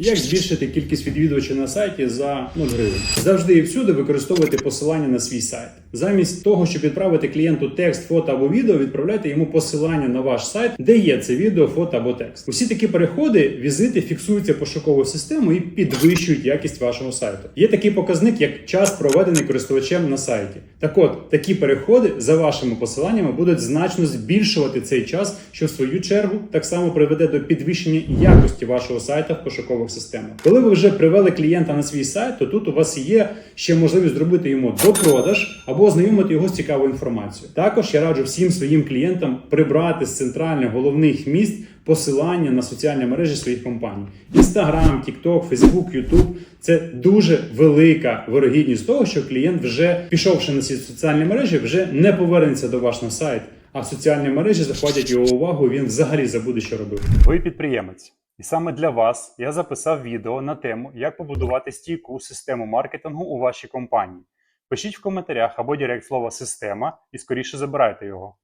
Як збільшити кількість відвідувачів на сайті за 0 гривень? Завжди і всюди використовуйте посилання на свій сайт. Замість того, щоб відправити клієнту текст, фото або відео, відправляйте йому посилання на ваш сайт, де є це відео, фото або текст. Усі такі переходи, візити фіксуються пошуковою системою і підвищують якість вашого сайту. Є такий показник, як час проведений користувачем на сайті. Так от, такі переходи за вашими посиланнями будуть значно збільшувати цей час, що в свою чергу так само приведе до підвищення якості вашого сайта в пошукових системах. Коли ви вже привели клієнта на свій сайт, то тут у вас є ще можливість зробити йому допродаж або ознайомити його з цікавою інформацією. Також я раджу всім своїм клієнтам прибрати з центральних головних місць посилання на соціальні мережі своїх компаній: Instagram, TikTok, Facebook, YouTube. Це дуже велика вирогідність того, що клієнт, вже пішовши на ці соціальні мережі, вже не повернеться до вас на сайт. А соціальні мережі захватять його увагу, він взагалі забуде, що робив. Ви підприємець, і саме для вас я записав відео на тему, як побудувати стійку систему маркетингу у вашій компанії. Пишіть в коментарях або директ слово система і скоріше забирайте його.